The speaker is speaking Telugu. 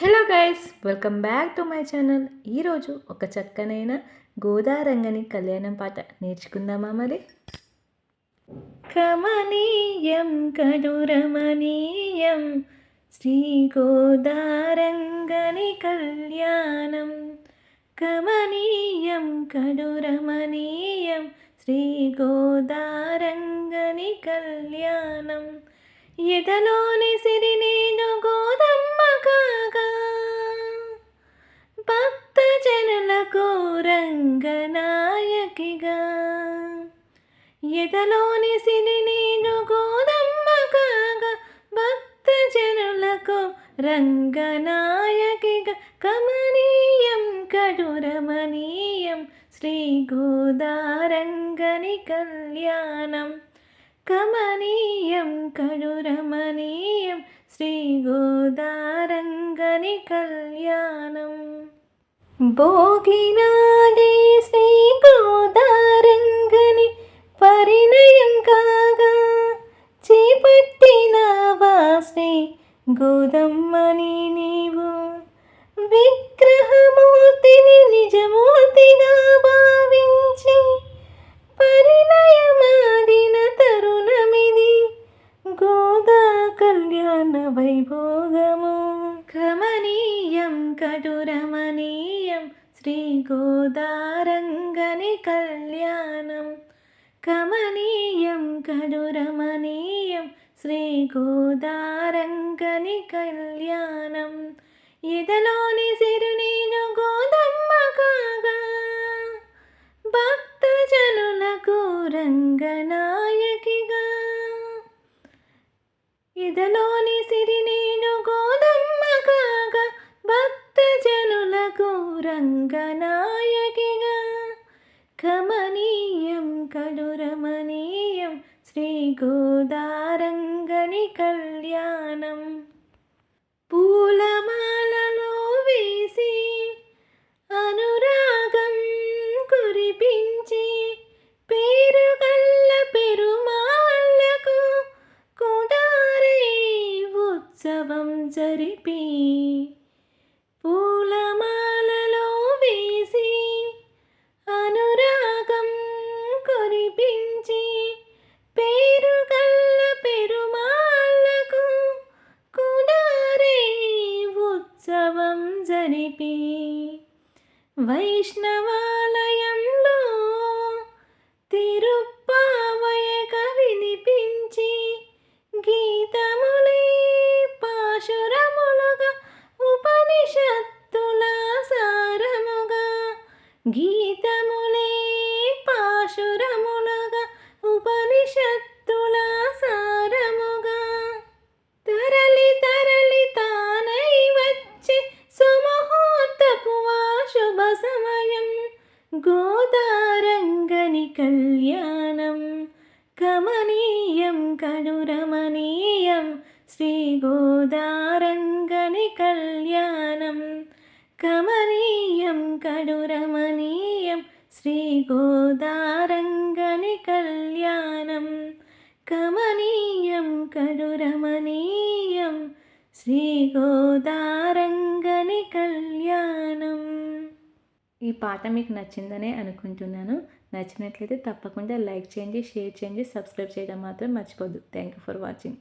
Hello guys welcome back to my channel ఈరోజు ఒక చక్కనైన గోదారంగని కళ్యాణం పాట నేర్చుకుందామా మరి? కమనీయం కడురమణీయం శ్రీ గోదారంగని కళ్యాణం. కమనీయం కడురమణీయం శ్రీ గోదారంగని కళ్యాణం. ఎదలోని సిరి నేను ఎదలోని సిరి నేను గోదమ్మ కాగా భక్త జనులకు రంగనాయకిగా కమనీయం కడురమణీయం శ్రీ గోదారంగని కళ్యాణం. కమనీయం కడురమణీయం శ్రీ గోదారంగని కళ్యాణం. భోగినాడే గోదమ్మని నీవు విగ్రహమూర్తిని నిజమూర్తిగా భావించి పరిణయమాడిన తరుణమిది గోదా కళ్యాణ వైభోగము. కమనీయం కటురమణీయం శ్రీ గోదారంగని కళ్యాణం. కమనీయం కడురమణీయం శ్రీ గోదారంగని కళ్యాణం. ఇదలోని సిరునీను గోదమ్మ కాగా. భక్త జనులకు రంగనాయకిగా. ఇదలోని సిరినీను గోదమ్మ కాగా. భక్త జనులకు రంగనాయకిగా. కమనీయం కడురమణీయం శ్రీ గోదా జరిపి పూలమాలలో వేసి అనురాగం కురిపించి పేరు గల్ల పెరుమాళ్ళకు కుడారే ఉత్సవం జరిపి. వైష్ణవా కళ్యాణం కమనీయం కడురమణీయం శ్రీ గోదారంగని కళ్యాణం కమనీయం కడురమణీయం శ్రీ గోదారంగని కళ్యాణం కమనీయం కడురమణీయం శ్రీ ఈ పాట మీకు నచ్చిందనే అనుకుంటున్నాను. నచ్చినట్లయితే తప్పకుండా లైక్ చేయండి షేర్ చేయండి సబ్స్క్రైబ్ చేయడం మాత్రం మర్చిపోద్దు. Thank you for watching